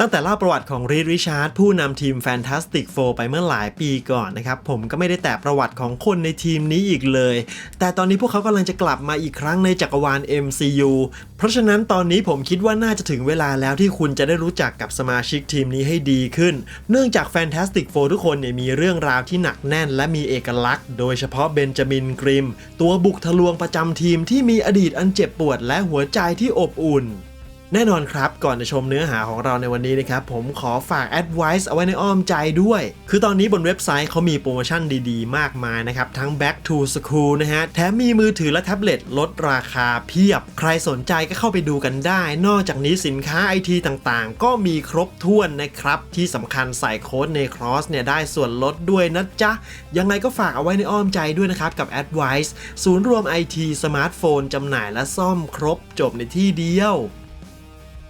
ตั้งแต่เล่าประวัติของรีดริชาร์ดผู้นำทีม Fantastic Four ไปเมื่อหลายปีก่อนนะครับ ผมก็ไม่ได้แตะประวัติของคนในทีมนี้อีกเลย แต่ตอนนี้พวกเขากำลังจะกลับมาอีกครั้งในจักรวาล MCU เพราะฉะนั้นตอนนี้ผมคิดว่าน่าจะถึงเวลาแล้วที่คุณจะได้รู้จักกับสมาชิกทีมนี้ให้ดีขึ้น เนื่องจาก Fantastic Four ทุกคนเนี่ยมีเรื่องราวที่หนักแน่น และมีเอกลักษณ์ โดยเฉพาะเบนจามินกริม ตัวบุกทะลวงประจำทีมที่มีอดีตอันเจ็บปวดและหัวใจที่อบอุ่น แน่นอนครับ ก่อนจะชมเนื้อหาของเราในวันนี้นะครับ ผมขอฝาก Advice เอาไว้ในอ้อมใจด้วย คือตอนนี้บนเว็บไซต์เขามีโปรโมชั่นดีๆ มากมายนะครับ ทั้ง Back to School นะฮะ แถมมีมือถือและแท็บเล็ตลดราคาเพียบ ใครสนใจก็เข้าไปดูกันได้ นอกจากนี้สินค้าไอทีต่างๆ ก็มีครบถ้วนนะครับ ที่สำคัญใส่โค้ดในครอสเนี่ยได้ส่วนลดด้วยนะจ๊ะยังไงก็ฝากเอาไว้ในอ้อมใจด้วยนะครับกับ Advice ศูนย์รวมไอทีสมาร์ทโฟนจำหน่ายและซ่อมครบจบในที่เดียว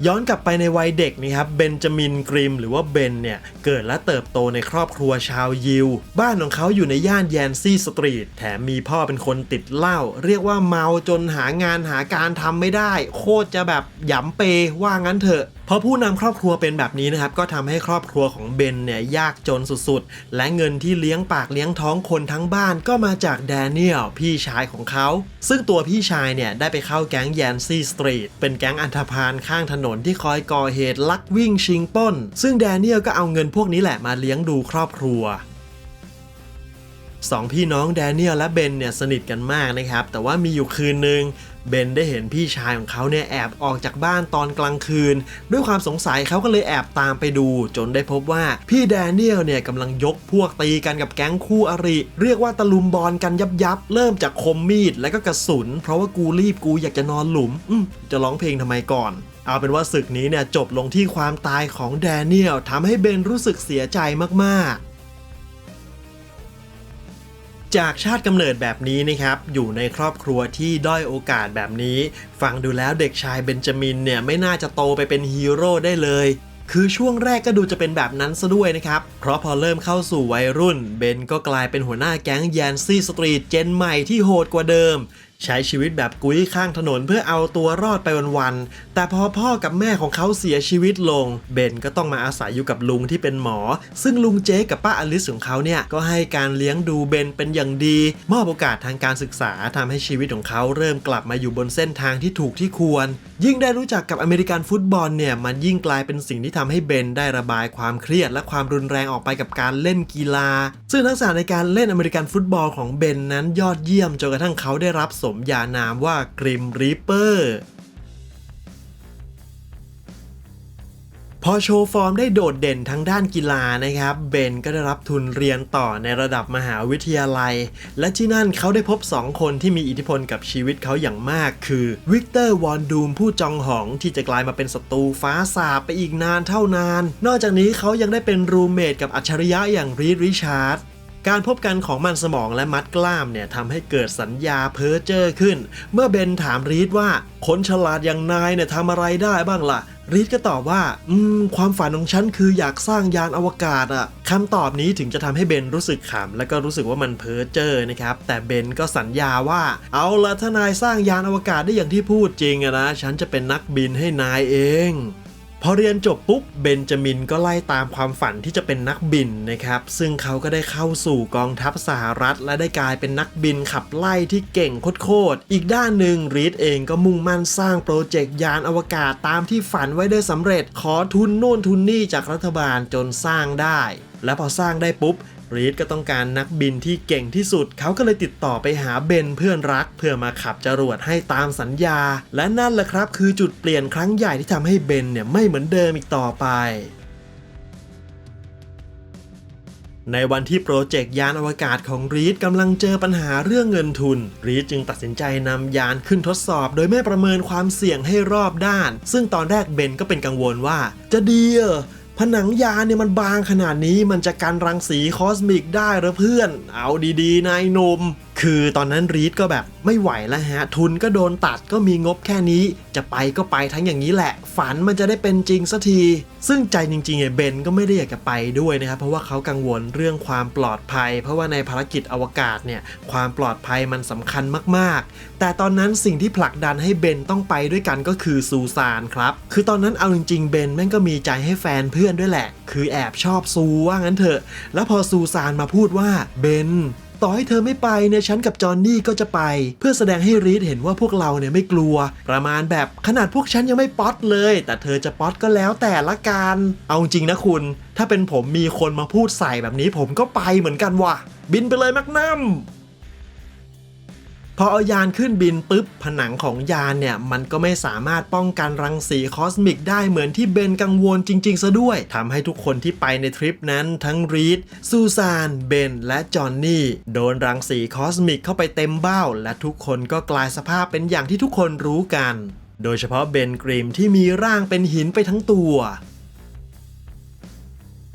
ย้อนกลับไปในวัยเด็กนี่ครับเบนจามินกริม หรือว่าเบนเนี่ยเกิดและเติบโตในครอบครัวชาวยิว บ้านของเขาอยู่ในย่านแยนซี่สตรีทแถมมีพ่อเป็นคนติดเหล้าเรียกว่าเมาจนหางานหาการทำไม่ได้ โคตรจะแบบหยำเปว่างั้นเถอะ พอผู้นำครอบครัวเป็นแบบนี้นะครับก็ทำให้ครอบครัวของเบนเนี่ยยากจนสุดๆ และเงินที่เลี้ยงปากเลี้ยงท้องคนทั้งบ้านก็มาจากแดเนียลพี่ชายของเขา ซึ่งตัวพี่ชายเนี่ยได้ไปเข้าแก๊งแยนซี่สตรีทเป็นแก๊งอันธพาลข้างถนนที่คอยก่อเหตุลักวิ่งชิงปล้น ซึ่งแดเนียลก็เอาเงินพวกนี้แหละมาเลี้ยงดูครอบครัว สองพี่น้องแดเนียลและเบนเนี่ยสนิทกันมากนะครับ แต่ว่ามีอยู่คืนหนึ่งเบนได้เห็นพี่ชายของเขาเนี่ยแอบออกจากบ้านตอนกลางคืน ด้วยความสงสัยเขาก็เลยแอบตามไปดู จนได้พบว่าพี่แดเนียลเนี่ยกำลังยกพวกตีกันกับแก๊งคู่อริ เรียกว่าตะลุมบอลกันยับยับๆเริ่มจากคมมีดและก็กระสุน เพราะว่ากูรีบกูอยากจะนอนหลุมอืมจะร้องเพลงทำไมก่อนเอาเป็นว่าศึกนี้เนี่ยจบลงที่ความตายของแดเนียลทำให้เบนรู้สึกเสียใจมากๆ จากชาติกำเนิดแบบนี้นะครับ อยู่ในครอบครัวที่ด้อยโอกาสแบบนี้ ฟังดูแล้วเด็กชายเบนจามินเนี่ยไม่น่าจะโตไปเป็นฮีโร่ได้เลย คือช่วงแรกก็ดูจะเป็นแบบนั้นซะด้วยนะครับ เพราะพอเริ่มเข้าสู่วัยรุ่น เบนก็กลายเป็นหัวหน้าแก๊งแยนซี่สตรีทเจนใหม่ที่โหดกว่าเดิม ใช้ชีวิตแบบกุ้ยข้างถนนเพื่อเอาตัวรอดไปวันๆ แต่พอพ่อกับแม่ของเขาเสียชีวิตลง เบนก็ต้องมาอาศัยอยู่กับลุงที่เป็นหมอ ซึ่งลุงเจ๊กับป้าอลิสของเขาเนี่ย ก็ให้การเลี้ยงดูเบนเป็นอย่างดี มอบโอกาสทางการศึกษาทำให้ชีวิตของเขาเริ่มกลับมาอยู่บนเส้นทางที่ถูกที่ควร ยิ่งได้รู้จักกับอเมริกันฟุตบอลเนี่ย มันยิ่งกลายเป็นสิ่งที่ทำให้เบนได้ระบายความเครียด และความรุนแรงออกไปกับการเล่นกีฬา ซึ่งทักษะในการเล่นอเมริกันฟุตบอลของเบนนั้นยอดเยี่ยมจนกระทั่งเขาได้รับสมญานามว่ากริมรีเปอร์พอโชว์ฟอร์มได้โดดเด่นทั้งด้านกีฬานะครับ เบนก็ได้รับทุนเรียนต่อในระดับมหาวิทยาลัย และที่นั่นเขาได้พบ 2 คนที่มีอิทธิพลกับชีวิตเขาอย่างมาก คือวิกเตอร์วอนดูมผู้จองหองที่จะกลายมาเป็นศัตรูฟ้าสาบไปอีกนานเท่านาน นอกจากนี้เขายังได้เป็นรูมเมทกับอัจฉริยะอย่างรีดริชาร์ด การพบกันของมันสมองและมัดกล้ามเนี่ยทำให้เกิดสัญญาเพ้อเจ้อขึ้น เมื่อเบนถามรีดว่าคนฉลาดอย่างนายเนี่ยทำอะไรได้บ้างล่ะรีดก็ตอบว่า อืม ความฝันของฉันคืออยากสร้างยานอวกาศอะคำตอบนี้ถึงจะทำให้เบนรู้สึกขำและก็รู้สึกว่ามันเพ้อเจ้อนะครับ แต่เบนก็สัญญาว่า เอาละถ้านายสร้างยานอวกาศได้อย่างที่พูดจริงอะนะ ฉันจะเป็นนักบินให้นายเอง พอเรียนจบปุ๊บเบนจามินก็ไล่ตามความฝันที่จะเป็นนักบินนะครับ ซึ่งเขาก็ได้เข้าสู่กองทัพสหรัฐ และได้กลายเป็นนักบินขับไล่ที่เก่งโคตรๆอีกด้านหนึ่งรีดเองก็มุ่งมั่นสร้างโปรเจกต์ยานอวกาศตามที่ฝันไว้ได้สำเร็จ ขอทุนโน่นทุนนี่จากรัฐบาลจนสร้างได้ และพอสร้างได้ปุ๊บ รีดก็ต้องการนักบินที่เก่งที่สุด เขาก็เลยติดต่อไปหาเบนเพื่อนรัก เพื่อมาขับจรวดให้ตามสัญญา และนั่นแหละครับ คือจุดเปลี่ยนครั้งใหญ่ที่ทำให้เบนเนี่ยไม่เหมือนเดิมอีกต่อไปในวันที่โปรเจกต์ยานอวกาศของรีดกำลังเจอปัญหาเรื่องเงินทุน รีดจึงตัดสินใจนำยานขึ้นทดสอบ โดยไม่ประเมินความเสี่ยงให้รอบด้าน ซึ่งตอนแรกเบนก็เป็นกังวลว่า จะดีเหรอ ผนังยานเนี่ยมันบางขนาดนี้มันจะกันรังสีคอสมิกได้หรอเพื่อน เอาดีๆนายหนม คือตอนนั้นรีดก็แบบไม่ไหวแล้วฮะ ทุนก็โดนตัดก็มีงบแค่นี้ จะไปก็ไปทั้งอย่างนี้แหละ ฝันมันจะได้เป็นจริงสักที ซึ่งใจจริงๆเนี่ยเบนก็ไม่ได้อยากจะไปด้วยนะครับ เพราะว่าเขากังวลเรื่องความปลอดภัย เพราะว่าในภารกิจอวกาศเนี่ยความปลอดภัยมันสำคัญมากๆ แต่ตอนนั้นสิ่งที่ผลักดันให้เบนต้องไปด้วยกันก็คือซูซานครับ คือตอนนั้นเอาจริงๆเบนแม่งก็มีใจให้แฟนเพื่อนด้วยแหละ คือแอบชอบซูว่างั้นเถอะ แล้วพอซูซานมาพูดว่าเบน ต่อให้เธอไม่ไปเนี่ยฉันกับจอห์นนี่ก็จะไป เพื่อแสดงให้รีดเห็นว่าพวกเราเนี่ยไม่กลัว ประมาณแบบขนาดพวกฉันยังไม่ป๊อตเลย แต่เธอจะป๊อตก็แล้วแต่ละกันเอาจริงนะคุณ ถ้าเป็นผมมีคนมาพูดใส่แบบนี้ผมก็ไปเหมือนกันว่ะ บินไปเลยแมกนัม พอเอายานขึ้นบินปุ๊บ ผนังของยานเนี่ย มันก็ไม่สามารถป้องกันรังสีคอสมิกได้เหมือนที่เบนกังวลจริง ๆ ซะด้วยทำให้ทุกคนที่ไปในทริปนั้นทั้งรีดซูซานเบนและจอห์นนี่โดนรังสีคอสมิกเข้าไปเต็มเบ้า และทุกคนก็กลายสภาพเป็นอย่างที่ทุกคนรู้กัน โดยเฉพาะเบนกริมที่มีร่างเป็นหินไปทั้งตัว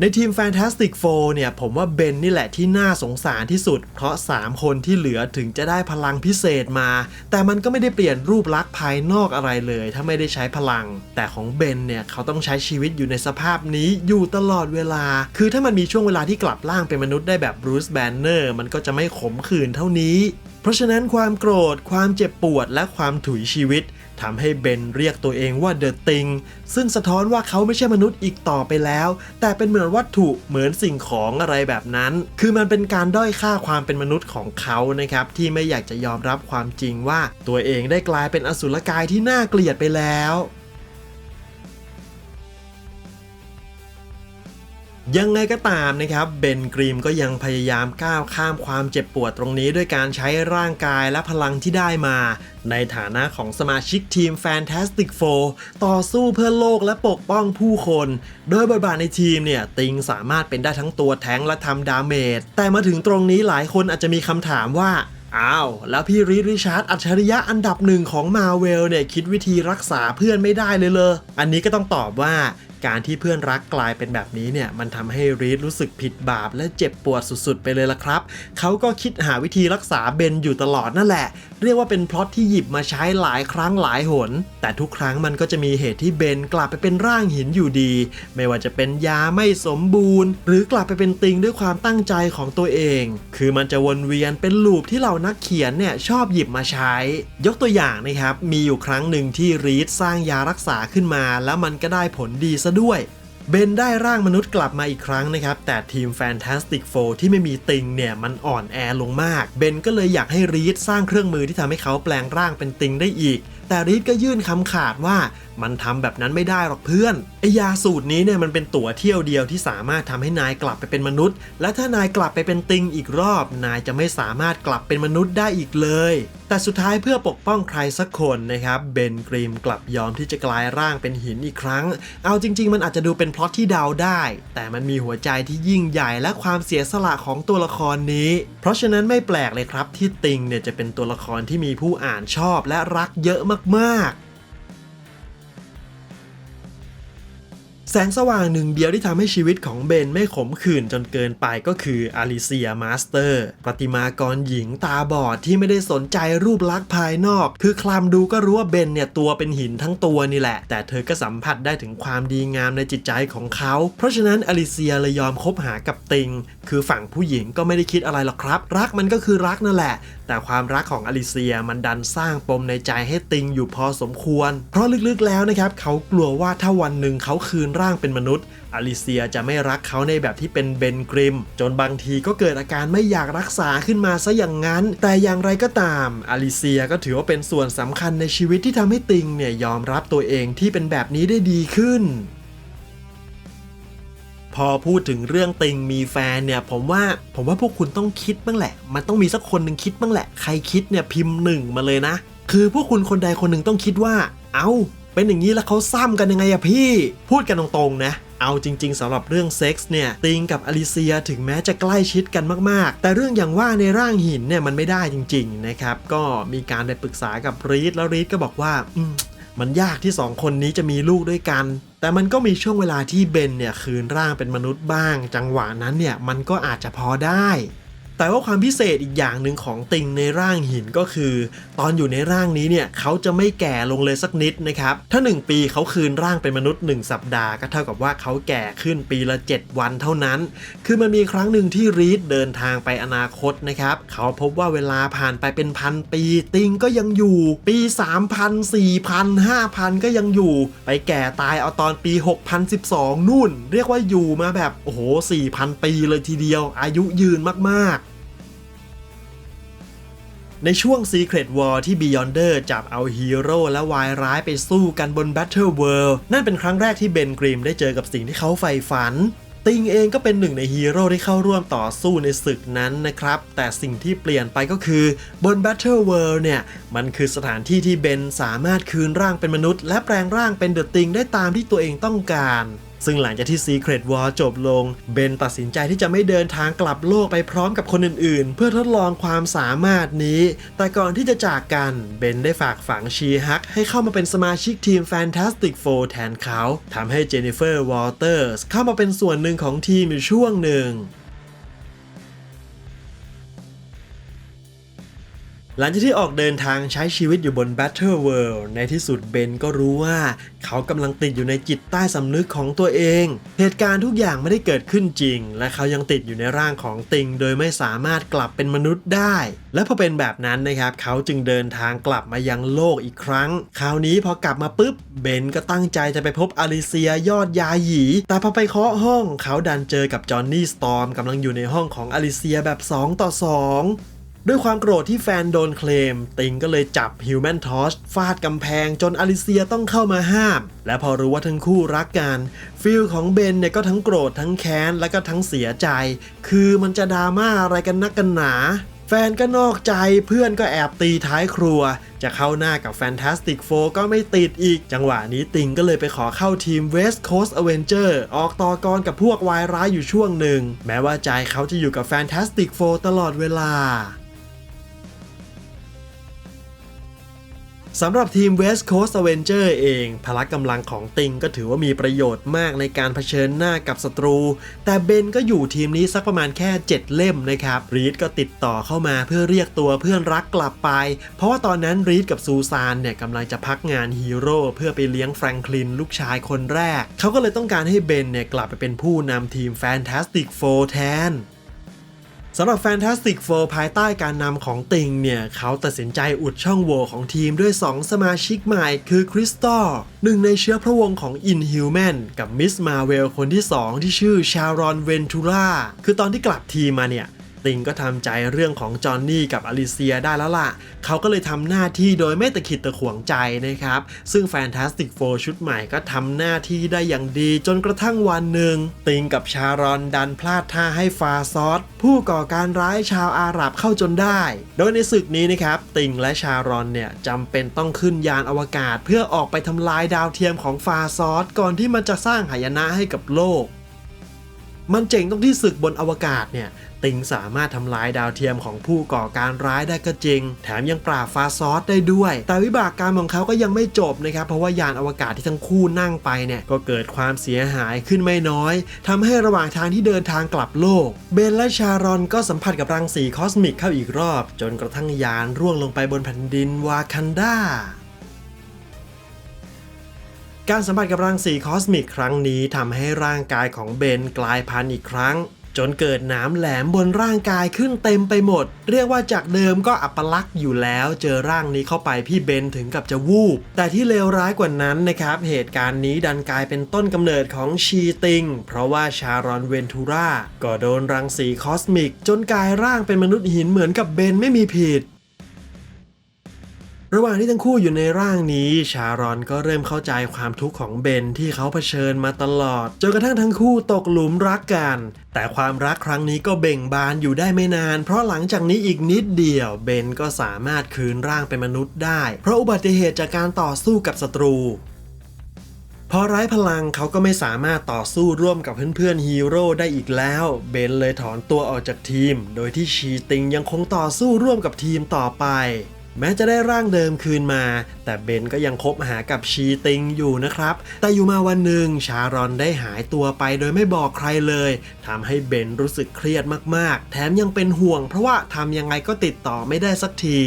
ในทีม Fantastic Four เนี่ย ผมว่าเบนนี่แหละที่น่าสงสารที่สุด เพราะ 3 คนที่เหลือถึงจะได้พลังพิเศษมา แต่มันก็ไม่ได้เปลี่ยนรูปลักษณ์ภายนอกอะไรเลย ถ้าไม่ได้ใช้พลัง แต่ของเบนเนี่ย เขาต้องใช้ชีวิตอยู่ในสภาพนี้อยู่ตลอดเวลา คือถ้ามันมีช่วงเวลาที่กลับร่างเป็นมนุษย์ได้แบบบรูซแบนเนอร์มันก็จะไม่ขมขื่นเท่านี้ เพราะฉะนั้นความโกรธ ความเจ็บปวดและความถุยชีวิต ทำให้เบนเรียกตัวเองว่าเดอะติงซึ่งสะท้อนว่าเขาไม่ใช่มนุษย์อีกต่อไปแล้ว แต่เป็นเหมือนวัตถุเหมือนสิ่งของอะไรแบบนั้น คือมันเป็นการด้อยค่าความเป็นมนุษย์ของเขานะครับที่ไม่อยากจะยอมรับความจริงว่าตัวเองได้กลายเป็นอสุรกายที่น่าเกลียดไปแล้ว ยังไงก็ตามนะครับเบนกรีมก็ยังพยายามก้าวข้ามความเจ็บปวดตรงนี้ด้วยการใช้ร่างกายและพลังที่ได้มา ในฐานะของสมาชิกทีม Fantastic Four ต่อสู้เพื่อโลกและปกป้องผู้คน โดยบทบาทในทีมเนี่ยติงสามารถเป็นได้ทั้งตัวแทงและทำดาเมจ แต่มาถึงตรงนี้หลายคนอาจจะมีคำถามว่าอ้าวแล้วพี่รีดริชาร์ดอัจฉริยะอันดับหนึ่งของมาเวลเนี่ยคิดวิธีรักษาเพื่อนไม่ได้เลยเลย อันนี้ก็ต้องตอบว่า การที่เพื่อนรักกลายเป็นแบบนี้เนี่ยมันทำให้รีดรู้สึกผิดบาปและเจ็บปวดสุดๆ ไปเลยละครับเขาก็คิดหาวิธีรักษาเบนอยู่ตลอดนั่นแหละ เรียกว่าเป็นพล็อตที่หยิบมาใช้หลายครั้งหลายหน แต่ทุกครั้งมันก็จะมีเหตุที่เบนกลับไปเป็นร่างหินอยู่ดี ไม่ว่าจะเป็นยาไม่สมบูรณ์ หรือกลับไปเป็นติงด้วยความตั้งใจของตัวเอง คือมันจะวนเวียนเป็นลูปที่เหล่านักเขียนเนี่ยชอบหยิบมาใช้ ยกตัวอย่างนะครับมีอยู่ครั้งหนึ่งที่รีดสร้างยารักษาขึ้นมา แล้วมันก็ได้ผลดีซะด้วย เบนได้ร่างมนุษย์กลับมาอีกครั้งนะครับ แต่ทีม Fantastic Four ที่ไม่มีติงเนี่ยมันอ่อนแอลงมาก เบนก็เลยอยากให้รีดสร้างเครื่องมือที่ทำให้เขาแปลงร่างเป็นติงได้อีก แต่รีดก็ยื่นคำขาดว่ามันทำแบบนั้นไม่ได้หรอกเพื่อน ไอยาสูตรนี้เนี่ยมันเป็นตั๋วเที่ยวเดียวที่สามารถทำให้นายกลับไปเป็นมนุษย์ และถ้านายกลับไปเป็นติงอีกรอบ นายจะไม่สามารถกลับเป็นมนุษย์ได้อีกเลย แต่สุดท้ายเพื่อปกป้องใครสักคนนะครับเบนกรีมกลับยอมที่จะกลายร่างเป็นหินอีกครั้ง เอาจริง ๆ มันอาจจะดูเป็นพล็อตที่เดาได้ แต่มันมีหัวใจที่ยิ่งใหญ่และความเสียสละของตัวละครนี้ เพราะฉะนั้นไม่แปลกเลยครับที่ติงเนี่ยจะเป็นตัวละครที่มีผู้อ่านชอบและรักเยอะมากๆ แสงสว่างหนึ่งเดียวที่ทำให้ชีวิตของเบนไม่ขมขื่นจนเกินไปก็คืออลิเซียมาสเตอร์ประติมากรหญิงตาบอดที่ไม่ได้สนใจรูปลักษณ์ภายนอก คือคลำดูก็รู้ว่าเบนเนี่ยตัวเป็นหินทั้งตัวนี่แหละ แต่เธอก็สัมผัสได้ถึงความดีงามในจิตใจของเขา เพราะฉะนั้นอลิเซียเลยยอมคบหากับติง คือฝั่งผู้หญิงก็ไม่ได้คิดอะไรหรอกครับ รักมันก็คือรักนั่นแหละ แต่ความรักของอลิเซียมันดันสร้างปมในใจให้ติงอยู่พอสมควร เพราะลึกๆแล้วนะครับเขากลัวว่าถ้าวันหนึ่งเขาคืนร่างเป็นมนุษย์ อลิเซียจะไม่รักเขาในแบบที่เป็นเบนกริม จนบางทีก็เกิดอาการไม่อยากรักษาขึ้นมาซะอย่างนั้น แต่อย่างไรก็ตาม อลิเซียก็ถือว่าเป็นส่วนสำคัญในชีวิตที่ทำให้ติงเนี่ยยอมรับตัวเองที่เป็นแบบนี้ได้ดีขึ้น พอพูดถึงเรื่องติงมีแฟนเนี่ยผมว่าผมว่าพวกคุณต้องคิดบ้างแหละ มันต้องมีสักคนหนึ่งคิดบ้างแหละ ใครคิดเนี่ยพิมพ์หนึ่งมาเลยนะ คือพวกคุณคนใดคนหนึ่งต้องคิดว่า เอา้า เป็นอย่างนี้แล้วเขาซ้ำกันยังไงอะพี่ พูดกันตรงๆนะเอาจริง ๆสำหรับเรื่องเซ็กส์เนี่ยติงกับอลิเซียถึงแม้จะใกล้ชิดกันมากๆ แต่เรื่องอย่างว่าในร่างหินเนี่ยมันไม่ได้จริง ๆ นะครับ ก็มีการไปปรึกษากับรีดแล้วรีดก็บอกว่า อืม มันยากที่สองคนนี้จะมีลูกด้วยกัน แต่มันก็มีช่วงเวลาที่เบนเนี่ยคืนร่างเป็นมนุษย์บ้าง จังหวะนั้นเนี่ยมันก็อาจจะพอได้ แต่ว่าความพิเศษอีกอย่างหนึ่งของติงในร่างหินก็คือ ตอนอยู่ในร่างนี้เนี่ยเขาจะไม่แก่ลงเลยสักนิดนะครับ ถ้า 1 ปีเขาคืนร่างเป็นมนุษย์ 1 สัปดาห์ก็เท่ากับว่าเขาแก่ขึ้นปีละ 7 วันเท่านั้น คือมันมีครั้งหนึ่งที่รีดเดินทางไปอนาคตนะครับ เขาพบว่าเวลาผ่านไปเป็นพันปี ติงก็ยังอยู่ ปี 3,000 4,000 5,000 ก็ยังอยู่ ไปแก่ตายเอาตอนปี 6012 นู่น เรียกว่าอยู่มาแบบโอ้โห4,000 ปีเลยทีเดียว อายุยืนมากๆ ในช่วง Secret War ที่ Beyonder จับเอาฮีโร่และวายร้ายไปสู้กันบน Battle World นั่นเป็นครั้งแรกที่เบนกริมได้เจอกับสิ่งที่เขาใฝ่ฝัน ติงเองก็เป็นหนึ่งในฮีโร่ที่เข้าร่วมต่อสู้ในศึกนั้นนะครับ แต่สิ่งที่เปลี่ยนไปก็คือบน Battle World เนี่ย มันคือสถานที่ที่เบนสามารถคืนร่างเป็นมนุษย์ และแปลงร่างเป็นเดอะติงได้ตามที่ตัวเองต้องการ ซึ่งหลังจากที่ Secret War จบลง เบนตัดสินใจที่จะไม่เดินทางกลับโลกไปพร้อมกับคนอื่นๆ เพื่อทดลองความสามารถนี้ แต่ก่อนที่จะจากกัน เบนได้ฝากฝังชีฮักให้เข้ามาเป็นสมาชิกทีม Fantastic Four แทนเขาทำให้เจนนิเฟอร์วอลเตอร์สเข้ามาเป็นส่วนหนึ่งของทีมอยู่ช่วงหนึ่ง หลังจากที่ออกเดินทางใช้ชีวิตอยู่บน Battle World ในที่สุดเบนก็รู้ว่า เขากำลังติดอยู่ในจิตใต้สำนึกของตัวเอง เหตุการณ์ทุกอย่างไม่ได้เกิดขึ้นจริง และเขายังติดอยู่ในร่างของติง โดยไม่สามารถกลับเป็นมนุษย์ได้ และพอเป็นแบบนั้นนะครับเขาจึงเดินทางกลับมายังโลกอีกครั้ง คราวนี้พอกลับมาปุ๊บเบนก็ตั้งใจจะไปพบอลิเซียยอดยาหยี แต่พอไปเคาะห้อง เขาดันเจอกับจอห์นนี่สตอร์มกำลังอยู่ในห้องของอลิเซียแบบ 2 ต่อ 2 ด้วยความโกรธที่แฟนโดนเคลม ติงก็เลยจับฮิวแมนทอชฟาดกำแพงจนอลิเซียต้องเข้ามาห้าม และพอรู้ว่าทั้งคู่รักกัน ฟิลของเบนเนี่ยก็ทั้งโกรธทั้งแค้น และก็ทั้งเสียใจ คือมันจะดราม่าอะไรกันนักกันหนา แฟนก็นอกใจเพื่อนก็แอบตีท้ายครัว จะเข้าหน้ากับ Fantastic Four ก็ไม่ติดอีก จังหวะนี้ติงก็เลยไปขอเข้าทีม West Coast Avenger ออกต่อกรกับพวกวายร้ายอยู่ช่วงหนึ่ง แม้ว่าใจเขาจะอยู่กับ Fantastic Four ตลอดเวลา สำหรับทีม West Coast Avenger เอง พละกำลังของติงก็ถือว่ามีประโยชน์มากในการเผชิญหน้ากับศัตรู แต่เบนก็อยู่ทีมนี้สักประมาณแค่ 7 เล่มนะครับรีดก็ติดต่อเข้ามาเพื่อเรียกตัวเพื่อนรักกลับไป เพราะว่าตอนนั้นรีดกับซูซานเนี่ยกำลังจะพักงานฮีโร่เพื่อไปเลี้ยงแฟรงคลินลูกชายคนแรก เขาก็เลยต้องการให้เบนเนี่ยกลับไปเป็นผู้นำทีม Fantastic Four แทน สำหรับ Fantastic Four ภายใต้การนำของติงเนี่ย เขาตัดสินใจอุดช่องโหว่ของทีมด้วย 2 สมาชิกใหม่คือคริสตัลหนึ่งในเชื้อพระวงศ์ของ Inhuman กับมิสมาเวลคนที่ 2 ที่ชื่อชารอนเวนทูราคือตอนที่กลับทีมมาเนี่ย ติงก็ทำใจเรื่องของจอห์นนี่กับอลิเซียได้แล้วล่ะ เขาก็เลยทำหน้าที่โดยไม่ตะขิดตะขวงใจนะครับ ซึ่ง Fantastic Four ชุดใหม่ก็ทำหน้าที่ได้อย่างดี จนกระทั่งวันหนึ่ง ติงกับชารอนดันพลาดท่าให้ฟาซอสผู้ก่อการร้ายชาวอาหรับเข้าจนได้ โดยในศึกนี้นะครับ ติงและชารอนเนี่ยจำเป็นต้องขึ้นยานอวกาศ เพื่อออกไปทำลายดาวเทียมของฟาซอสก่อนที่มันจะสร้างหายนะให้กับโลก มันเจ๋งตรงที่ศึกบนอวกาศเนี่ย ติงสามารถทำลายดาวเทียมของผู้ก่อการร้ายได้ก็จริง แถมยังปราบฟาซอสได้ด้วย แต่วิบากกรรมของเขาก็ยังไม่จบนะครับ เพราะว่ายานอวกาศที่ทั้งคู่นั่งไปเนี่ย ก็เกิดความเสียหายขึ้นไม่น้อยทำให้ระหว่างทางที่เดินทางกลับโลก เบนและชารอนก็สัมผัสกับรังสีคอสมิกเข้าอีกรอบ จนกระทั่งยานร่วงลงไปบนแผ่นดินวากันดา การสัมผัสกับรังสีคอสมิกครั้งนี้ทำให้ร่างกายของเบนกลายพันธุ์อีกครั้ง จนเกิดหน้ำแหลมบนร่างกายขึ้นเต็มไปหมด เรียกว่าจากเดิมก็อัปลักษณ์อยู่แล้ว เจอร่างนี้เข้าไปพี่เบนถึงกับจะวูบ แต่ที่เลวร้ายกว่านั้นนะครับ เหตุการณ์นี้ดันกลายเป็นต้นกำเนิดของชีติง เพราะว่าชารอนเวนทูราก็โดนรังสีคอสมิก จนกลายร่างเป็นมนุษย์หินเหมือนกับเบนไม่มีผิด ระหว่างที่ทั้งคู่อยู่ในร่างนี้ ชารอนก็เริ่มเข้าใจความทุกข์ของเบนที่เขาเผชิญมาตลอดจนกระทั่งทั้งคู่ตกหลุมรักกัน แต่ความรักครั้งนี้ก็เบ่งบานอยู่ได้ไม่นาน เพราะหลังจากนี้อีกนิดเดียวเบนก็สามารถคืนร่างเป็นมนุษย์ได้ เพราะอุบัติเหตุจากการต่อสู้กับศัตรูพอไร้พลังเขาก็ไม่สามารถต่อสู้ร่วมกับเพื่อนๆฮีโร่ได้อีกแล้ว เบนเลยถอนตัวออกจากทีม โดยที่ชีติงยังคงต่อสู้ร่วมกับทีมต่อไป แม้จะได้ร่างเดิมคืนมา แต่เบนก็ยังคบหากับชีติงอยู่นะครับ แต่อยู่มาวันหนึ่งชารอนได้หายตัวไปโดยไม่บอกใครเลยทำให้เบนรู้สึกเครียดมากๆ แถมยังเป็นห่วงเพราะว่าทำยังไงก็ติดต่อไม่ได้สักที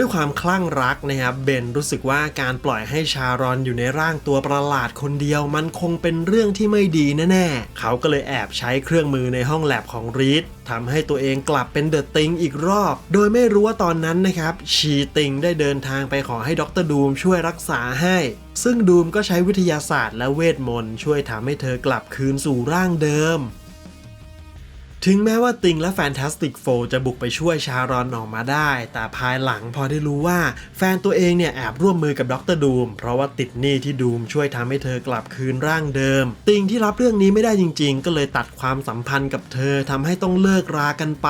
ด้วยความคลั่งรักนะครับเบนรู้สึกว่าการปล่อยให้ชารอนอยู่ในร่างตัวประหลาดคนเดียว มันคงเป็นเรื่องที่ไม่ดีแน่ๆ เขาก็เลยแอบใช้เครื่องมือในห้องแลบของรีดทำให้ตัวเองกลับเป็นเดอะติงอีกรอบ โดยไม่รู้ว่าตอนนั้นนะครับ ชีติงได้เดินทางไปขอให้ด็อกเตอร์ดูมช่วยรักษาให้ ซึ่งดูมก็ใช้วิทยาศาสตร์และเวทมนต์ช่วยทำให้เธอกลับคืนสู่ร่างเดิม ถึงแม้ว่าติงและแฟนตาสติกโฟจะบุกไปช่วยชารอนออกมาได้ แต่ภายหลังพอได้รู้ว่าแฟนตัวเองเนี่ยแอบร่วมมือกับด็อกเตอร์ดูมเพราะว่าติดหนี้ที่ดูมช่วยทำให้เธอกลับคืนร่างเดิม ติงที่รับเรื่องนี้ไม่ได้จริง ๆ ก็เลยตัดความสัมพันธ์กับเธอทำให้ต้องเลิกรากันไป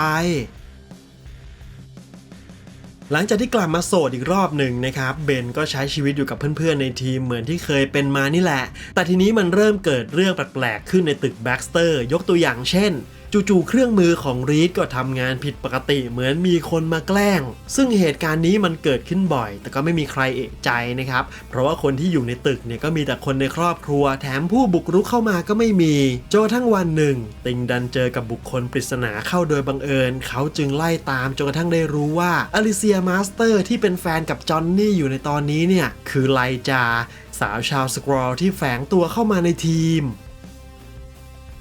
หลังจากที่กลับมาโสดอีกรอบหนึ่งนะครับเบนก็ใช้ชีวิตอยู่กับเพื่อนๆในทีมเหมือนที่เคยเป็นมานี่แหละ แต่ทีนี้มันเริ่มเกิดเรื่องแปลกๆขึ้นในตึกแบ็กสเตอร์ยกตัวอย่างเช่น จู่ๆเครื่องมือของรีดก็ทำงานผิดปกติเหมือนมีคนมาแกล้ง ซึ่งเหตุการณ์นี้มันเกิดขึ้นบ่อย แต่ก็ไม่มีใครเอะใจนะครับ เพราะว่าคนที่อยู่ในตึกเนี่ยก็มีแต่คนในครอบครัว แถมผู้บุกรุกเข้ามาก็ไม่มีจนทั้งวันหนึ่ง ติงดันเจอกับบุคคลปริศนาเข้าโดยบังเอิญ เขาจึงไล่ตามจนกระทั่งได้รู้ว่าอลิเซียมาสเตอร์ที่เป็นแฟนกับจอห์นนี่อยู่ในตอนนี้เนี่ยคือไลจาสาวชาวสกรอลที่แฝงตัวเข้ามาในทีม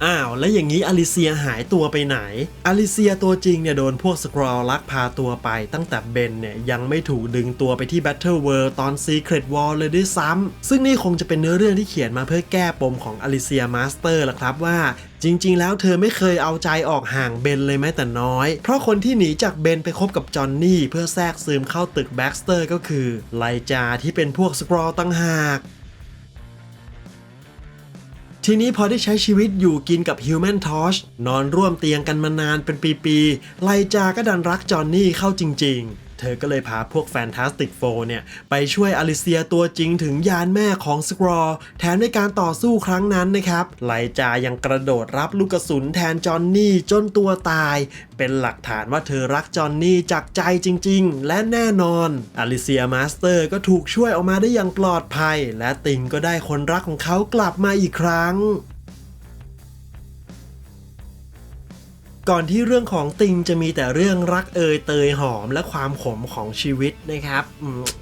อ้าว แล้วอย่างนี้อลิเซียหายตัวไปไหน อลิเซียตัวจริงเนี่ยโดนพวกสครอลลักพาตัวไป ตั้งแต่เบนเนี่ยยังไม่ถูกดึงตัวไปที่ Battle World ตอน Secret War เลยด้วยซ้ำ ซึ่งนี่คงจะเป็นเนื้อเรื่องที่เขียนมาเพื่อแก้ปมของอลิเซียมาสเตอร์ละครับว่าจริง ๆ แล้วเธอไม่เคยเอาใจออกห่างเบนเลยแม้แต่น้อย เพราะคนที่หนีจากเบนไปคบกับจอห์นนี่เพื่อแทรกซึมเข้าตึกแบ็กสเตอร์ก็คือไลจาที่เป็นพวกสครอลตั้งหาก ทีนี้พอได้ใช้ชีวิตอยู่กินกับ Human Torch นอนร่วมเตียงกันมานานเป็นปีๆไลจาก็ดันรักจอห์นนี่เข้าจริง ๆ เธอก็เลยพาพวกแฟนตาสติกโฟเนี่ย ไปช่วยอลิเซียตัวจริงถึงยานแม่ของสกรอแถมในการต่อสู้ครั้งนั้นนะครับไลจายังกระโดดรับลูกกระสุนแทนจอห์นนี่จนตัวตาย เป็นหลักฐานว่าเธอรักจอห์นนี่จากใจจริง ๆ และแน่นอนอลิเซียมาสเตอร์ก็ถูกช่วยออกมาได้อย่างปลอดภัย และติงก็ได้คนรักของเขากลับมาอีกครั้ง ก่อนที่เรื่องของติงจะมีแต่เรื่องรักเอยเตยหอมและความขมของชีวิตนะครับ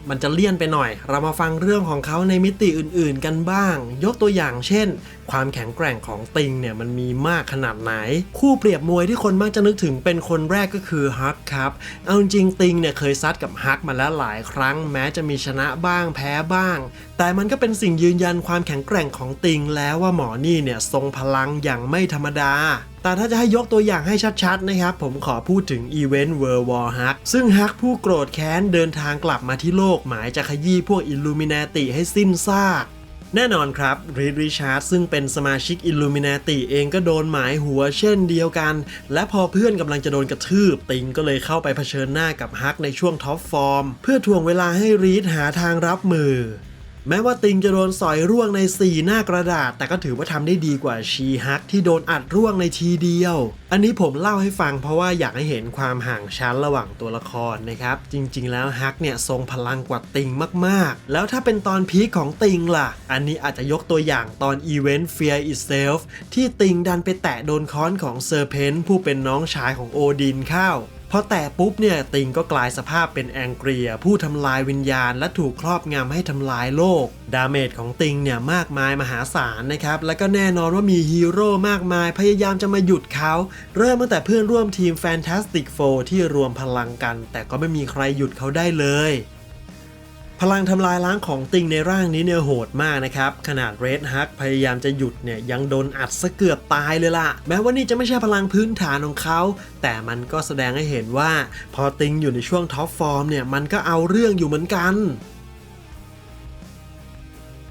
มันจะเลี่ยนไปหน่อย เรามาฟังเรื่องของเขาในมิติอื่นๆ กันบ้าง ยกตัวอย่างเช่น ความแข็งแกร่งของติงเนี่ยมันมีมากขนาดไหน คู่เปรียบมวยที่คนมักจะนึกถึงเป็นคนแรกก็คือฮักครับ เอาจริงติงเนี่ยเคยซัดกับฮักมาแล้วหลายครั้ง แม้จะมีชนะบ้างแพ้บ้าง แต่มันก็เป็นสิ่งยืนยันความแข็งแกร่งของติงแล้วว่าหมอนี่เนี่ยทรงพลังอย่างไม่ธรรมดา แต่ถ้าจะให้ยกตัวอย่างให้ชัดๆนะครับ ผมขอพูดถึงอีเวนต์ World War Hulk ซึ่งฮักผู้โกรธแค้นเดินทางกลับมาที่โลกหมายจะขยี้พวกอิลลูมินาติให้สิ้นซากแน่นอนครับรีดริชาร์ดซึ่งเป็นสมาชิกอิลลูมินาติเองก็โดนหมายหัวเช่นเดียวกัน และพอเพื่อนกำลังจะโดนกระทืบ ติงก็เลยเข้าไปเผชิญหน้ากับฮักในช่วงท็อปฟอร์ม เพื่อทวงเวลาให้รีดหาทางรับมือ แม้ว่าติงจะโดนสอยร่วงใน 4 หน้ากระดาษ แต่ก็ถือว่าทำได้ดีกว่าชีฮักที่โดนอัดร่วงในทีเดียว อันนี้ผมเล่าให้ฟังเพราะว่าอยากให้เห็นความห่างชั้นระหว่างตัวละครนะครับ จริง ๆ แล้วฮักเนี่ยทรงพลังกว่าติงมากๆ แล้วถ้าเป็นตอนพีคของติงล่ะ อันนี้อาจจะยกตัวอย่างตอนอีเวนต์ Fear Itself ที่ติงดันไปแตะโดนค้อนของเซอร์เพนผู้เป็นน้องชายของโอดินเข้า พอแตะปุ๊บเนี่ยติงก็กลายสภาพเป็นแองเกรีย ผู้ทำลายวิญญาณ และถูกครอบงำให้ทำลายโลก ดาเมจของติงเนี่ยมากมายมหาศาลนะครับ และก็แน่นอนว่ามีฮีโร่มากมายพยายามจะมาหยุดเขา เริ่มตั้งแต่เพื่อนร่วมทีม Fantastic Four ที่รวมพลังกัน แต่ก็ไม่มีใครหยุดเขาได้เลย พลังทำลายล้างของติงในร่างนี้เนี่ยโหดมากนะครับ ขนาดเรดฮักพยายามจะหยุดเนี่ยยังโดนอัดซะเกือบตายเลยล่ะ แม้ว่านี่จะไม่ใช่พลังพื้นฐานของเขา แต่มันก็แสดงให้เห็นว่า พอติงอยู่ในช่วงท็อปฟอร์มเนี่ยมันก็เอาเรื่องอยู่เหมือนกัน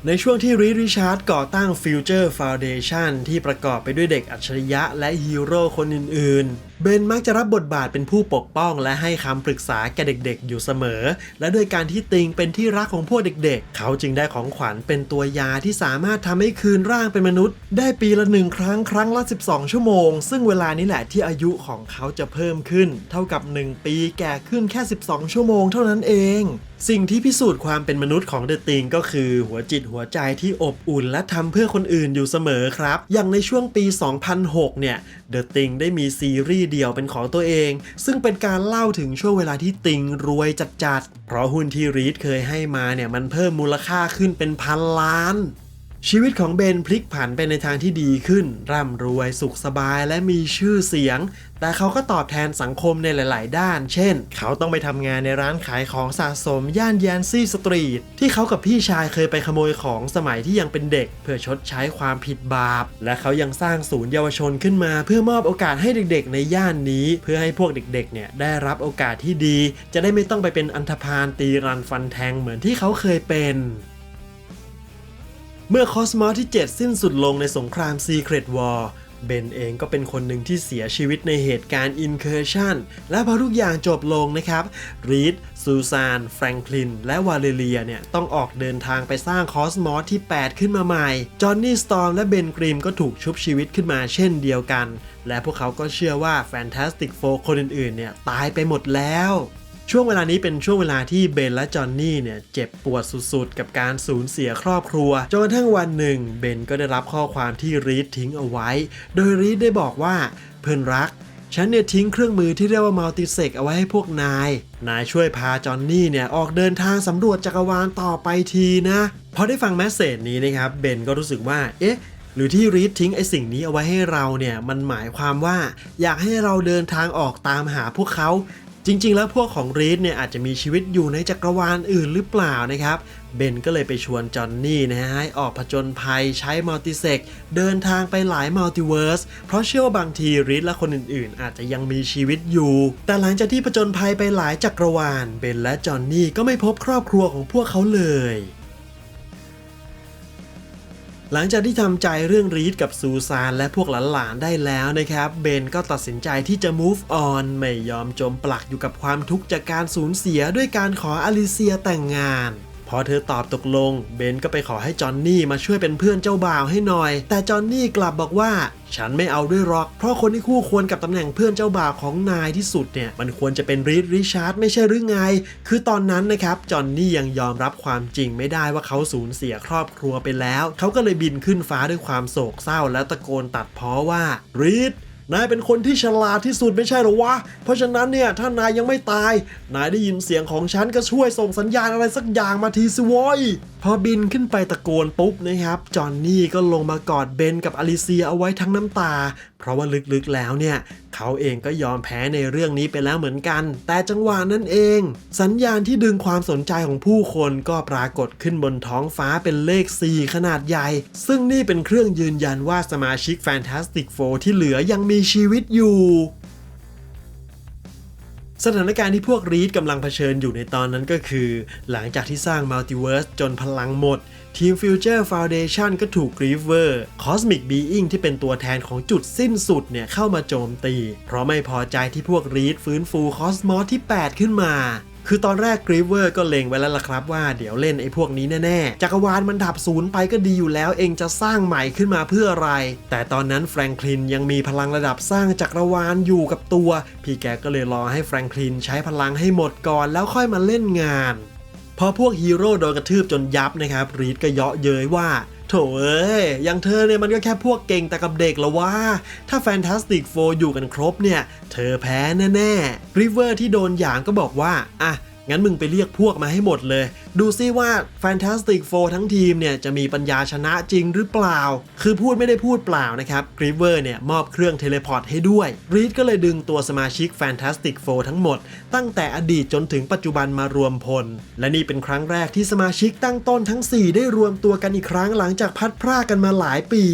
ในช่วงที่รีริชาร์ดก่อตั้ง Future Foundation ที่ประกอบไปด้วยเด็กอัจฉริยะและฮีโร่คนอื่นๆเบนมักจะรับบทบาทเป็นผู้ปกป้องและให้คำปรึกษาแก่เด็กๆ อยู่เสมอ และด้วยการที่ติงเป็นที่รักของพวกเด็กๆ เขาจึงได้ของขวัญเป็นตัวยาที่สามารถทำให้คืนร่างเป็นมนุษย์ ได้ปีละหนึ่งครั้งครั้งละ 12 ชั่วโมง ซึ่งเวลานี้แหละที่อายุของเขาจะเพิ่มขึ้น เท่ากับ 1 ปีแก่ขึ้นแค่ 12 ชั่วโมงเท่านั้นเองสิ่งที่พิสูจน์ความเป็นมนุษย์ของเดอะติงก็คือหัวจิตหัวใจที่อบอุ่นและทำเพื่อคนอื่นอยู่เสมอครับ อย่างในช่วงปี 2006 เนี่ย เดอะติงได้มีซีรีส์เดี่ยวเป็นของตัวเอง ซึ่งเป็นการเล่าถึงช่วงเวลาที่ติงรวยจัดๆ เพราะหุ้นที่รีดเคยให้มาเนี่ยมันเพิ่มมูลค่าขึ้นเป็นพันล้าน ชีวิตของเบนพลิกผันไปในทางที่ดีขึ้น ร่ำรวยสุขสบายและมีชื่อเสียง แต่เขาก็ตอบแทนสังคมในหลาย ๆ ด้าน เช่น เขาต้องไปทำงานในร้านขายของสะสม ย่านแยนซี่สตรีท ที่เขากับพี่ชายเคยไปขโมยของสมัยที่ยังเป็นเด็ก เพื่อชดใช้ความผิดบาป และเขายังสร้างศูนย์เยาวชนขึ้นมา เพื่อมอบโอกาสให้เด็ก ๆ ในย่านนี้ เพื่อให้พวกเด็ก ๆ เนี่ยได้รับโอกาสที่ดี จะได้ไม่ต้องไปเป็นอันธพาลตีรันฟันแทงเหมือนที่เขาเคยเป็น เมื่อคอสมอสที่ 7 สิ้นสุดลงในสงคราม Secret War เบนเองก็เป็นคนหนึ่งที่เสียชีวิตในเหตุการณ์ Incursion และพอทุกอย่างจบลงนะครับรีดซูซาน แฟรงคลิน และวาเลเลียเนี่ย ต้องออกเดินทางไปสร้างคอสมอสที่ 8 ขึ้นมาใหม่ จอห์นนี่สตอร์มและเบนกริมก็ถูกชุบชีวิตขึ้นมาเช่นเดียวกัน และพวกเขาก็เชื่อว่า Fantastic Four คนอื่นๆเนี่ยตายไปหมดแล้ว ช่วงเวลานี้เป็นช่วงเวลาที่เบนและจอห์นนี่เนี่ยเจ็บปวดสุดๆ กับการสูญเสียครอบครัวจนกระทั่งวันหนึ่งเบนก็ได้รับข้อความที่รีดทิ้งเอาไว้ โดยรีดได้บอกว่าเพื่อนรักฉันเนี่ยทิ้งเครื่องมือที่เรียกว่ามัลติเซกเอาไว้ให้พวกนาย นายช่วยพาจอห์นนี่เนี่ยออกเดินทางสำรวจจักรวาลต่อไปทีนะ พอได้ฟังแมสเซจนี้นะครับ เบนก็รู้สึกว่า เอ๊ะ หรือที่รีดทิ้งไอสิ่งนี้เอาไว้ให้เราเนี่ย มันหมายความว่า อยากให้เราเดินทางออกตามหาพวกเขา จริงๆ แล้วพวกของรีดเนี่ยอาจจะมีชีวิตอยู่ในจักรวาลอื่นหรือเปล่านะครับ เบนก็เลยไปชวนจอห์นนี่นะฮะให้ออกผจญภัยใช้มัลติเซกเดินทางไปหลายมัลติเวิร์ส เพราะเชื่อว่าบางทีรีดและคนอื่นๆ อาจจะยังมีชีวิตอยู่ แต่หลังจากที่ผจญภัยไปหลายจักรวาล เบนและจอห์นนี่ก็ไม่พบครอบครัวของพวกเขาเลย หลังจากที่ทำใจเรื่องรีดกับซูซานและพวกหลานๆได้แล้วนะครับ เบนก็ตัดสินใจที่จะ move on ไม่ยอมจมปลักอยู่กับความทุกข์จากการสูญเสียด้วยการขออลิเซียแต่งงาน พอเธอตอบตกลง เบนก็ไปขอให้จอนนี่มาช่วยเป็นเพื่อนเจ้าบ่าวให้หน่อย แต่จอนนี่กลับบอกว่า ฉันไม่เอาด้วยหรอก เพราะคนที่คู่ควรกับตำแหน่งเพื่อนเจ้าบ่าวของนายที่สุดเนี่ย มันควรจะเป็นรีดริชาร์ดไม่ใช่หรือไง คือตอนนั้นนะครับจอนนี่ยังยอมรับความจริงไม่ได้ว่าเขาสูญเสียครอบครัวไปแล้ว เขาก็เลยบินขึ้นฟ้าด้วยความโศกเศร้า แล้วตะโกนตัดพ้อว่ารีด นายเป็นคนที่ฉลาดที่สุดไม่ใช่หรอวะ เพราะฉะนั้นเนี่ยถ้านายยังไม่ตาย นายได้ยินเสียงของฉันก็ช่วยส่งสัญญาณอะไรสักอย่างมาทีสิวอย พอบินขึ้นไปตะโกนปุ๊บนะครับ จอห์นนี่ก็ลงมากอดเบนกับอลิเซียเอาไว้ทั้งน้ำตา เพราะว่าลึกๆแล้วเนี่ย เขาเองก็ยอมแพ้ในเรื่องนี้ไปแล้วเหมือนกัน แต่จังหวะนั้นเอง สัญญาณที่ดึงความสนใจของผู้คนก็ปรากฏขึ้นบนท้องฟ้าเป็นเลข 4 ขนาดใหญ่ ซึ่งนี่เป็นเครื่องยืนยันว่าสมาชิก Fantastic Four ที่เหลือยังมีชีวิตอยู่ สถานการณ์ที่พวกรีดกำลังเผชิญอยู่ในตอนนั้นก็คือ หลังจากที่สร้างมัลติเวิร์สจนพลังหมด ทีม Future Foundation ก็ถูก Griever Cosmic Being ที่เป็นตัวแทนของจุดสิ้นสุดเนี่ยเข้ามาโจมตี เพราะไม่พอใจที่พวกรีดฟื้นฟูคอสมอสที่ 8 ขึ้นมา คือตอนแรก Griever ก็เล็งไว้แล้วล่ะครับว่าเดี๋ยวเล่นไอ้พวกนี้แน่ๆ จักรวาลมันดับศูนย์ไปก็ดีอยู่แล้ว เองจะสร้างใหม่ขึ้นมาเพื่ออะไร แต่ตอนนั้นแฟรงคลินยังมีพลังระดับสร้างจักรวาลอยู่กับตัว พี่แกก็เลยรอให้แฟรงคลินใช้พลังให้หมดก่อนแล้วค่อยมาเล่นงาน พอพวกฮีโร่โดนกระทืบจนยับนะครับ รีดก็เยาะเย้ยว่า โถเอ้ยอย่างเธอเนี่ยมันก็แค่พวกเก่งแต่กับเด็กละว่า ถ้าแฟนตาสติกโฟอยู่กันครบเนี่ย เธอแพ้แน่ๆริเวอร์ที่โดนหยางก็บอกว่า อะ งั้นมึงไปเรียกพวกมาให้หมดเลย ดูซิว่า Fantastic Four ทั้งทีมเนี่ยจะมีปัญญาชนะจริงหรือเปล่า คือพูดไม่ได้พูดเปล่านะครับกริเวอร์เนี่ยมอบเครื่องเทเลพอร์ตให้ด้วยรีดก็เลยดึงตัวสมาชิก Fantastic Four ทั้งหมด ตั้งแต่อดีตจนถึงปัจจุบันมารวมพล และนี่เป็นครั้งแรกที่สมาชิกตั้งต้นทั้ง 4 ได้รวมตัวกันอีกครั้งหลังจากพัดพรากกันมาหลายปี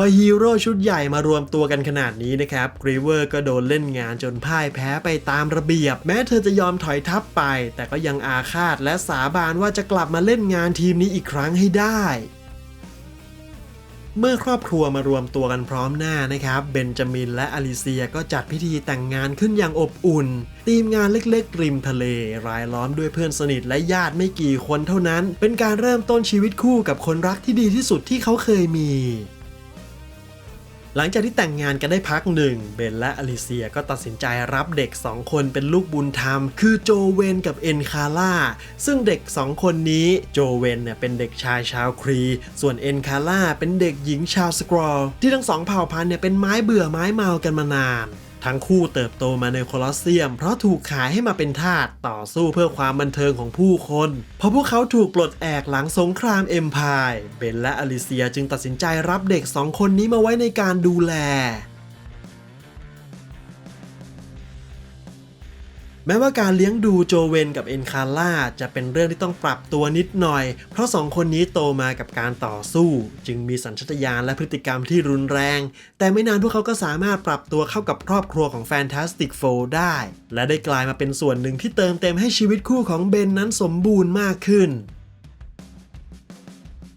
อฮีโร่ชุดใหญ่มารวมตัวกันขนาดนี้นะครับกรีเวอร์ก็โดนเล่นงานจนพ่ายแพ้ไปตามระเบียบ แม้เธอจะยอมถอยทัพไป แต่ก็ยังอาฆาตและสาบานว่าจะกลับมาเล่นงานทีมนี้อีกครั้งให้ได้เมื่อครอบครัวมารวมตัวกันพร้อมหน้านะครับเบนจามินและอลิเซียก็จัดพิธีแต่งงานขึ้นอย่างอบอุ่น ทีมงานเล็กๆ ริมทะเล รายล้อมด้วยเพื่อนสนิทและญาติไม่กี่คนเท่านั้น เป็นการเริ่มต้นชีวิตคู่กับคนรักที่ดีที่สุดที่เขาเคยมี หลังจากที่แต่งงานกันได้พักหนึ่งเบนและอลิเซียก็ตัดสินใจรับเด็ก 2 คนเป็นลูกบุญธรรม คือโจเวนกับเอ็นคาร่าซึ่งเด็ก 2 คนนี้โจเวนเนี่ยเป็นเด็กชายชาวครี ส่วนเอ็นคาร่าเป็นเด็กหญิงชาวสกรอลที่ทั้งสองเผ่าพันธุ์เนี่ยเป็นไม้เบื่อไม้เมากันมานาน ทั้งคู่เติบโตมาในโคลอสเซียม เพราะถูกขายให้มาเป็นทาสต่อสู้เพื่อความบันเทิงของผู้คนพอพวกเขาถูกปลดแอกหลังสงครามเอ็มพายเบนและอลิเซียจึงตัดสินใจรับเด็กสองคนนี้มาไว้ในการดูแล แม้ว่าการเลี้ยงดูโจเวนกับเอนคาร่าจะเป็นเรื่องที่ต้องปรับตัวนิดหน่อย เพราะสองคนนี้โตมากับการต่อสู้ จึงมีสัญชาตญาณและพฤติกรรมที่รุนแรง แต่ไม่นานพวกเขาก็สามารถปรับตัวเข้ากับครอบครัวของแฟนตาสติกโฟได้ และได้กลายมาเป็นส่วนหนึ่งที่เติมเต็มให้ชีวิตคู่ของเบนนั้นสมบูรณ์มากขึ้น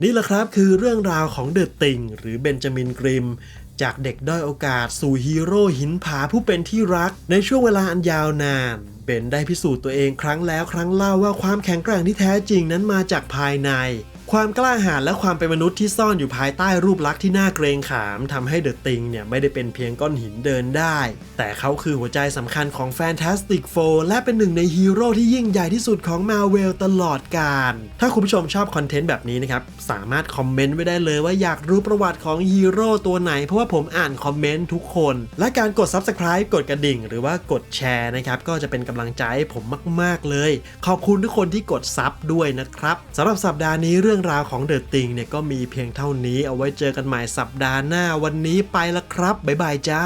นี่แหละครับคือเรื่องราวของเดอะติงหรือเบนจามินกริม จากเด็กด้อยโอกาสสู่ฮีโร่หินผาผู้เป็นที่รัก ในช่วงเวลาอันยาวนานเบนได้พิสูจน์ตัวเองครั้งแล้วครั้งเล่าว่าความแข็งแกร่งที่แท้จริงนั้นมาจากภายใน ความกล้าหาญและความเป็นมนุษย์ที่ซ่อนอยู่ภายใต้รูปลักษณ์ที่น่าเกรงขามทำให้เดอะติงเนี่ยไม่ได้เป็นเพียงก้อนหินเดินได้ แต่เขาคือหัวใจสำคัญของแฟนตาสติกโฟและเป็นหนึ่งในฮีโร่ที่ยิ่งใหญ่ที่สุดของมาเวลตลอดกาลถ้าคุณผู้ชมชอบคอนเทนต์แบบนี้นะครับ สามารถคอมเมนต์ไว้ได้เลยว่าอยากรู้ประวัติของฮีโร่ตัวไหน เพราะว่าผมอ่านคอมเมนต์ทุกคน และการกด Subscribe กดกระดิ่ง หรือว่ากดแชร์นะครับก็จะเป็นกำลังใจให้ผมมาก ๆเลย ขอบคุณทุกคนที่กดซับด้วยนะครับสำหรับสัปดาห์นี้เรื่องราวของเดอะติงเนี่ยก็มีเพียงเท่านี้เอาไว้เจอกันใหม่สัปดาห์หน้าวันนี้ไปละครับ บ๊ายบายจ้า